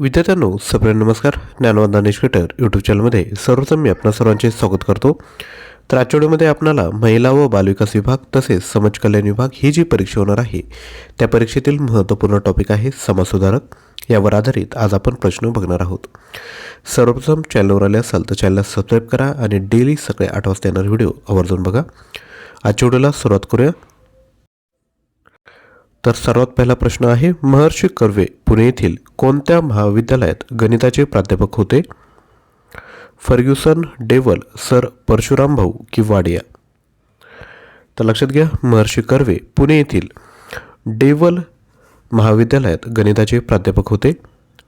विद्यार्थ्यांनो सप्रेम नमस्कार. ज्ञानवंदना निष्कटर यूट्यूब चॅनलमध्ये सर्वप्रथम मी आपणा सर्वांचे स्वागत करतो. तर आठवड्यामध्ये आपणाला महिला व बालविकास विभाग तसेच समाज कल्याण विभाग ही जी परीक्षा होणार आहे त्या परीक्षेतील महत्त्वपूर्ण टॉपिक आहे समाजसुधारक. यावर आधारित आज आपण प्रश्न बघणार आहोत. सर्वप्रथम चॅनलवर आले असाल तर चॅनलला सबस्क्राईब करा आणि डेली सकाळी आठ वाजता येणार व्हिडिओ आवर्जून बघा. आजच्या व्हिडिओला सुरुवात करूया. तर सर्वात पहिला प्रश्न आहे महर्षी कर्वे पुणे येथील कोणत्या महाविद्यालयात गणिताचे प्राध्यापक होते? फर्ग्युसन डेवल सर परशुराम भाऊ की वाडिया? तर लक्षात घ्या महर्षी कर्वे पुणे येथील डेवल महाविद्यालयात गणिताचे प्राध्यापक होते.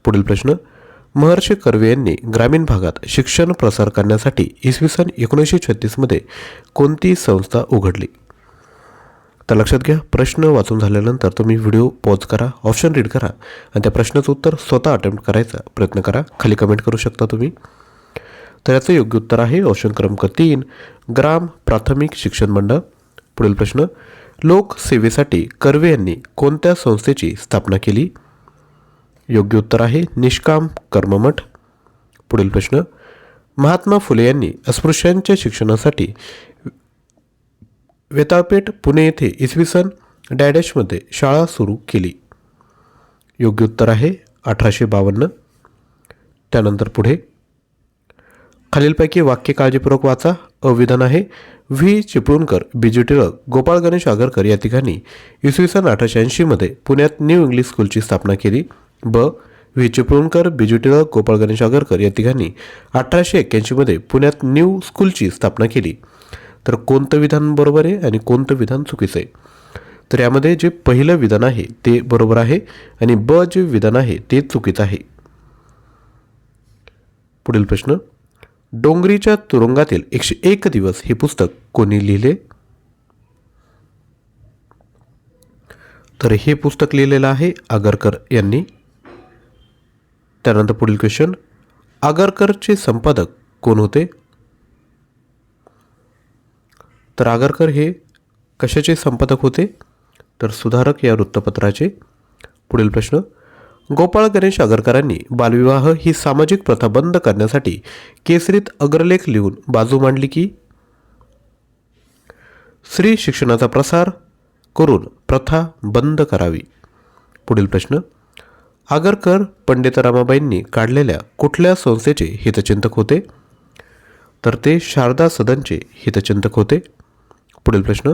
पुढील प्रश्न महर्षी कर्वे यांनी ग्रामीण भागात शिक्षण प्रसार करण्यासाठी इसवी सन एकोणीसशे छत्तीसमध्ये कोणती संस्था उघडली? तर लक्षात घ्या प्रश्न वाचून झाल्यानंतर तुम्ही व्हिडिओ पॉज करा ऑप्शन रीड करा आणि त्या प्रश्नाचं उत्तर स्वतः अटेम्प्ट करायचा प्रयत्न करा. खाली कमेंट करू शकता तुम्ही. तर याचं योग्य उत्तर आहे ऑप्शन क्रमांक तीन ग्राम प्राथमिक शिक्षण मंडळ. पुढील प्रश्न लोकसेवेसाठी कर्वे यांनी कोणत्या संस्थेची स्थापना केली? योग्य उत्तर आहे निष्काम कर्ममठ. पुढील प्रश्न महात्मा फुले यांनी अस्पृश्यांच्या शिक्षणासाठी वेताळपेठ पुणे येथे इसवी सन डॅडॅशमध्ये शाळा सुरू केली. योग्य उत्तर आहे अठराशे बावन्न. त्यानंतर पुढे. खालीलपैकी वाक्य काळजीपूर्वक वाचा. अविधान आहे. व्ही. चिपळूणकर बिजू टिळक गोपाळ गणेश आगरकर या ठिकाणी इसवी सन अठराशे ऐंशीमध्ये पुण्यात न्यू इंग्लिश स्कूलची स्थापना केली. ब. व्ही. चिपळूणकर बिजू टिळक गोपाळ गणेश आगरकर या ठिकाणी अठराशे एक्क्याऐंशीमध्ये पुण्यात न्यू स्कूलची स्थापना केली. तर कोणतं विधान बरोबर आहे आणि कोणतं विधान चुकीचं आहे? तर यामध्ये जे पहिलं विधान आहे ते बरोबर आहे आणि ब जे विधान आहे ते चुकीचं आहे. पुढील प्रश्न. डोंगरीच्या तुरुंगातील एकशे एक दिवस हे पुस्तक कोणी लिहिले? तर हे पुस्तक लिहिलेलं आहे आगरकर यांनी. त्यानंतर पुढील क्वेश्चन आगरकरचे संपादक कोण होते? तर आगरकर हे कशाचे संपादक होते? तर सुधारक या वृत्तपत्राचे. पुढील प्रश्न गोपाळ गणेश आगरकरांनी बालविवाह ही सामाजिक प्रथा बंद करण्यासाठी केसरीत अग्रलेख लिहून बाजू मांडली की? स्त्री शिक्षणाचा प्रसार करून प्रथा बंद करावी. पुढील प्रश्न आगरकर पंडित रामाबाईंनी काढलेल्या कुठल्या संस्थेचे हितचिंतक होते? तर ते शारदा सदनचे हितचिंतक होते. पुढील प्रश्न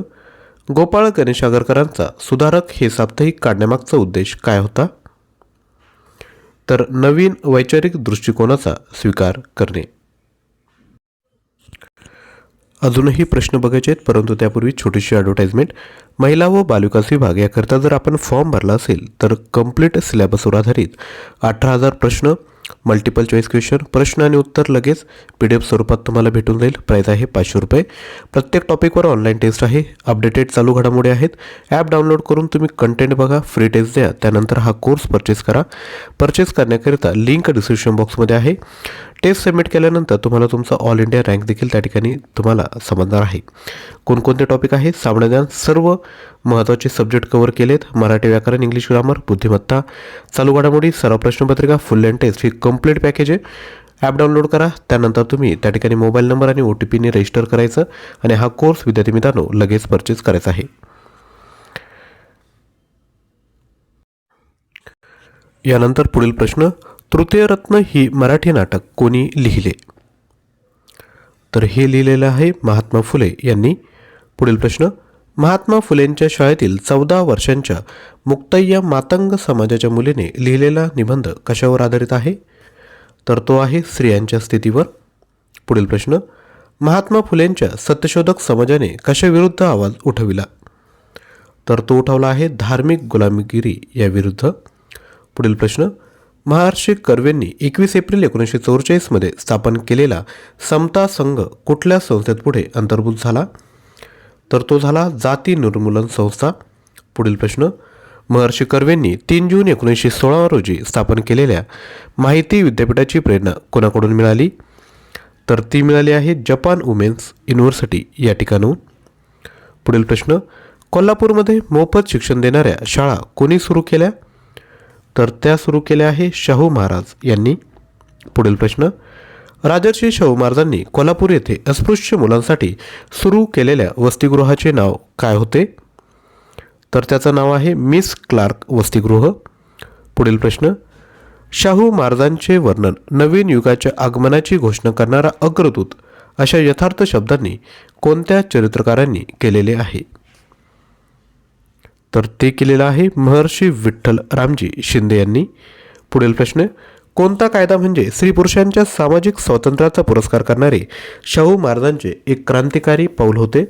गोपाळ गणेश आगरकरांचा सुधारक हे साप्ताहिक काढण्यामागचा उद्देश काय होता? तर नवीन वैचारिक दृष्टिकोनाचा स्वीकार करणे. अजूनही प्रश्न बघायचे आहेत परंतु त्यापूर्वी छोटीशी ॲडव्हर्टाईजमेंट महिला व बालविकास विभाग याकरता जर आपण फॉर्म भरला असेल तर कंप्लीट सिलेबसवर आधारित अठरा हजार प्रश्न मल्टिपल चॉईस क्वेश्चन प्रश्न आणि उत्तर लगेच पी डी एफ स्वरूपात तुम्हाला भेटून जाईल. प्राईस आहे पाचशे रुपये. प्रत्येक टॉपिकवर ऑनलाईन टेस्ट आहे. अपडेटेड चालू घडामोडी आहेत. ॲप डाउनलोड करून तुम्ही कंटेंट बघा. फ्री टेस्ट द्या. त्यानंतर हा कोर्स परचेस करा. परचेस करण्याकरिता लिंक डिस्क्रिप्शन बॉक्समध्ये आहे. टेस्ट सबमिट केल्यानंतर तुम्हाला तुमचा ऑल इंडिया रँक देखील त्या ठिकाणी तुम्हाला समजणार आहे. कोणकोणते टॉपिक आहेत? सामान्यज्ञान सर्व महत्त्वाचे सब्जेक्ट कव्हर केलेत. मराठी व्याकरण इंग्लिश ग्रामर बुद्धिमत्ता. चालू घडामोडी सर्व प्रश्नपत्रिका फुल अँड टेस्ट ही कंप्लीट पॅकेज आहे. ॲप डाउनलोड करा. त्यानंतर तुम्ही त्या ठिकाणी मोबाईल नंबर आणि ओ टी पीने रजिस्टर करायचं आणि हा कोर्स विद्यार्थी मित्रांनो लगेच परचेस करायचा आहे. यानंतर पुढील प्रश्न. तृतीयरत्न ही मराठी नाटक कोणी लिहिले? तर हे लिहिलेलं आहे महात्मा फुले यांनी. पुढील प्रश्न. महात्मा फुलेंच्या शाळेतील चौदा वर्षांच्या मुक्तय्या मातंग समाजाच्या मुलीने लिहिलेला निबंध कशावर आधारित आहे? तर तो आहे स्त्रियांच्या स्थितीवर. पुढील प्रश्न. महात्मा फुलेंच्या सत्यशोधक समाजाने कशाविरुद्ध आवाज उठविला? तर तो उठवला आहे धार्मिक गुलामगिरी याविरुद्ध. पुढील प्रश्न. महर्षी कर्वेंनी एकवीस एप्रिल एकोणीसशे चौवेचाळीसमध्ये स्थापन केलेला समता संघ कुठल्या संस्थेत पुढे अंतर्भूत झाला? तर तो झाला जाती निर्मूलन संस्था. पुढील प्रश्न महर्षी कर्वेंनी तीन जून एकोणीसशे सोळा रोजी स्थापन केलेल्या माहिती विद्यापीठाची प्रेरणा कोणाकडून मिळाली? तर ती मिळाली आहे जपान वुमेन्स युनिव्हर्सिटी या ठिकाणून. पुढील प्रश्न कोल्हापूरमध्ये मोफत शिक्षण देणाऱ्या शाळा कोणी सुरू केल्या? तर त्या सुरू केल्या आहे शाहू महाराज यांनी. पुढील प्रश्न राजर्षी शाहू महाराजांनी कोल्हापूर येथे अस्पृश्य मुलांसाठी सुरू केलेल्या वसतिगृहाचे नाव काय होते? तर त्याचं नाव आहे मिस क्लार्क वसतिगृह. पुढील प्रश्न. शाहू महाराजांचे वर्णन नवीन युगाच्या आगमनाची घोषणा करणारा अग्रदूत अशा यथार्थ शब्दांनी कोणत्या चरित्रकारांनी केलेले आहे? तर ते केलेलं आहे महर्षी विठ्ठल रामजी शिंदे यांनी. पुढील प्रश्न. कोणता कायदा म्हणजे स्त्री पुरुषांच्या सामाजिक स्वातंत्र्याचा पुरस्कार करणारे शाहू महाराजांचे एक क्रांतिकारी पाऊल होते?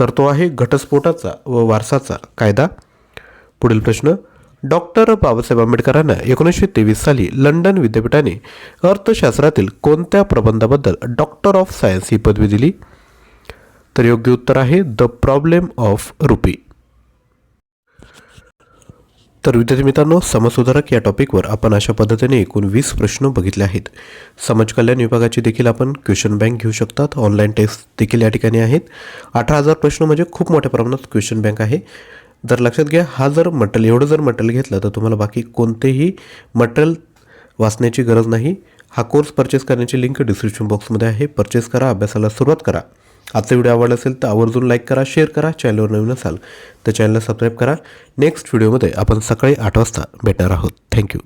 तर तो आहे घटस्फोटाचा व वारसाचा कायदा. पुढील प्रश्न डॉक्टर बाबासाहेब आंबेडकरांना एकोणीसशे तेवीस साली लंडन विद्यापीठाने अर्थशास्त्रातील कोणत्या प्रबंधाबद्दल डॉक्टर ऑफ सायन्स ही पदवी दिली? तर योग्य उत्तर आहे द प्रॉब्लेम ऑफ रुपी. तर विद्यार्थी मित्रांनो समाजसुधारक या टॉपिकवर आपण अशा पद्धतीने एकूण वीस प्रश्न बघितले आहेत. समाज कल्याण विभागाची देखील आपण क्वेश्चन बँक घेऊ शकतात. ऑनलाईन टेस्ट देखील या ठिकाणी आहेत. अठरा हजार प्रश्न म्हणजे खूप मोठ्या प्रमाणात क्वेश्चन बँक आहे. जर लक्षात घ्या हा जर मटेरियल एवढं जर मटेरियल घेतलं तर तुम्हाला बाकी कोणतेही मटेरियल वाचण्याची गरज नाही. हा कोर्स परचेस करण्याची लिंक डिस्क्रिप्शन बॉक्समध्ये आहे. परचेस करा अभ्यासाला सुरुवात करा. आजचा व्हिडिओ आवडला असेल तर आवर्जून लाईक करा शेअर करा चॅनलवर नवीन असाल तर चॅनलला सबस्क्राईब करा. नेक्स्ट व्हिडिओमध्ये आपण सकाळी आठ वाजता भेटणार आहोत. थँक्यू